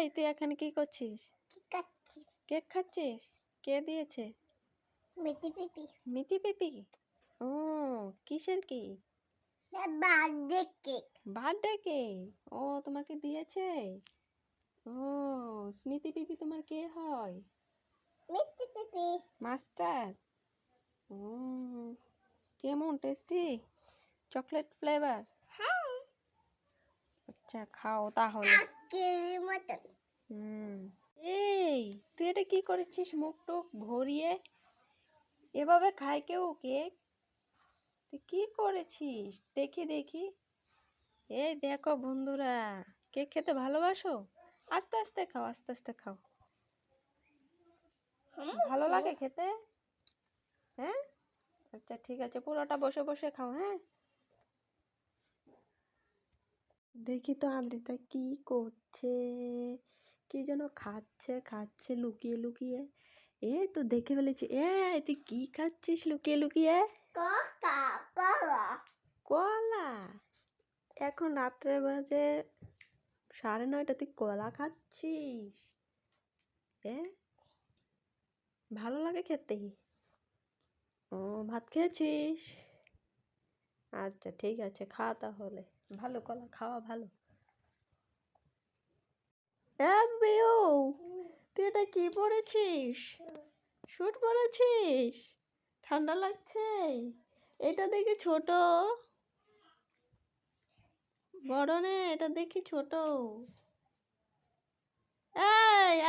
এই তুই এখানে কি করছিস? কেক খাচ্ছিস? কে দিয়েছে? মেথি পিপি। মিতি পিপি? ও কিসের কি বার্থডে কেক। Birthday cake? ও তোমাকে দিয়েছে? ও স্মৃতি পিপি তোমার কে হয়? মেথি পিপি। মাস্টার? ও কেমন টেস্টি? Chocolate flavour? আচ্ছা খাও তাহলে। হুম। এই, তুই এটা কি করেছিস? মুখ টুক ভরিয়ে এভাবে খায় কেউ কেক? তুই কি করেছিস? দেখি দেখি। এই দেখো বন্ধুরা, কেক খেতে ভালোবাসো? আস্তে আস্তে খাও, আস্তে আস্তে খাও। ভালো লাগে খেতে? হ্যাঁ? আচ্ছা ঠিক আছে, পুরোটা বসে বসে খাও হ্যাঁ? দেখি তো আদ্রিতা কি করছে? কি যেন খাচ্ছে খাচ্ছে লুকিয়ে লুকিয়ে। এ তো দেখে ফেলেছি। এ তুই কি খাচ্ছিস লুকিয়ে লুকিয়ে? কলা এখন রাত্রে বাজে সাড়ে নয়টা। তুই কলা খাচ্ছিস? এ ভালো লাগে খেতে? ও ভাত খেয়েছিস? আচ্ছা ঠিক আছে খা তাহলে। ভালো, কলা, খাওয়া ভালো। তুই এটা কি পরেছিস শুট পরেছিস ঠান্ডা লাগছে? এটা দেখি ছোট। বড় নে, এটা দেখি ছোট।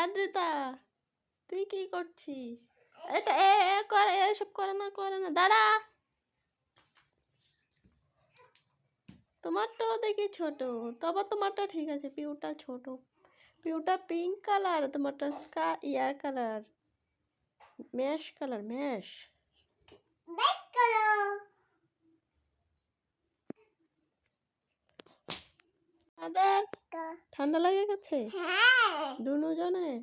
আদ্রিতা, তুই কি করছিস? এটা এ, করে, এসব করে না করে না। দাঁড়া। তোমারটাও দেখি ছোট তবে তোমারটা ঠিক আছে পিউটা ছোট। পিউটা পিঙ্ক কালার তোমারটা স্কা ইয়া কালার ম্যাশ কালার ম্যাশ ঠান্ডা লাগে গেছে দুজনের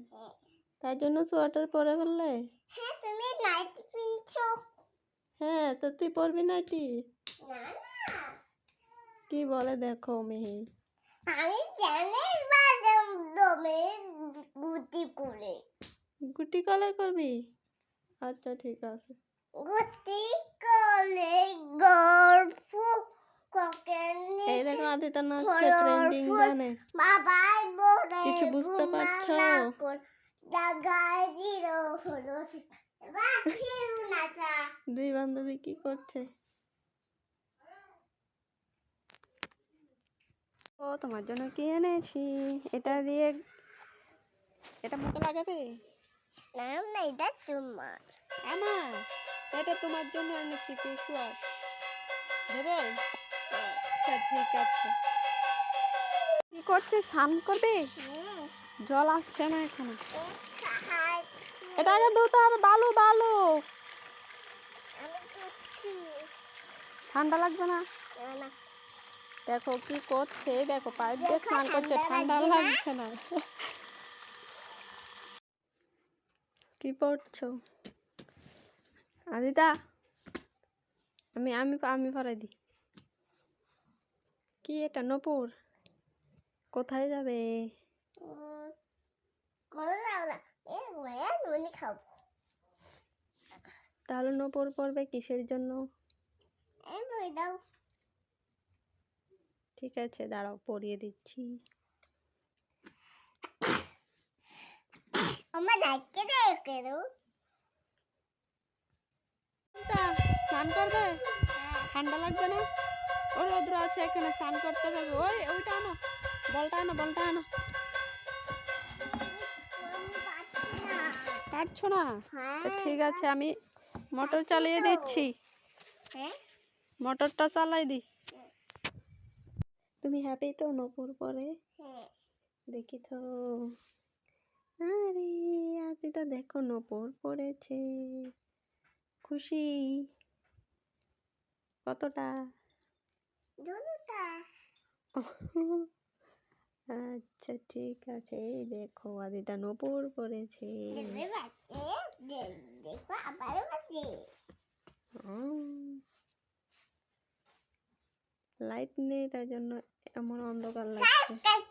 তার জন্য সোয়েটার পরে ফেললে? হ্যাঁ তুমি নাইটি পিনছো হ্যাঁ তো তুই পরবি না এটি না না। কি বলে দেখো মেহি? আমি জানি বাদাম দমে গুটি করে। গুটি কলাই করবি? আচ্ছা ঠিক আছে। গুটি করে গল্প ককেনে এই দেখো আদিতা নাচছে ট্রেন্ডিং গানে। বাবাই বলে কিছু বুঝতে পারছ? দুই বান্ধবী কি করছে? ও তোমার জন্য কি এনেছি? এটা দিয়ে এটা মুখে লাগাবে? না না এটা তোমার। আমার? এটা তোমার জন্য এনেছি ফেস ওয়াশ দেবে? আচ্ছা ঠিক আছে। কি করছে? স্নান করবে? জল আসছে না এখানে। এটা আগে ধুতে হবে বালু বালু। ঠান্ডা লাগবে না? না না। দেখো কি করছে? দেখো পাইপ দিয়ে স্নান করছে ঠান্ডা লাগছে না? কি পড়ছো? আদিতা আমি আমি আমি পড়াই দিই কি এটা নপুর? কোথায় যাবে? তাহলে নপুর পড়বে কিসের জন্য? দাও। ঠিক আছে দাঁড়াও পরিয়ে দিচ্ছি। স্নান করবে? ঠান্ডা লাগবে না? ও রৌদ্র আছে এখানে স্নান করতে পারবে ওই ওইটা আনো বলটা আনো বলটা আনো। পারছ না? আচ্ছা ঠিক আছে আমি মোটর চালিয়ে দিচ্ছি। হ্যাঁ? মোটরটা চালাই দি। তুমি হ্যাপি তো? নপুর পরে? হ্যাঁ। দেখি তো। আরে আপনি তো দেখো নপুর পড়েছে। খুশি? কতটা? আচ্ছা ঠিক আছে এই দেখো আদিতা নপুর পড়েছে। লাইট নেই তার জন্য। এমন অন্ধকার লাগছে কাট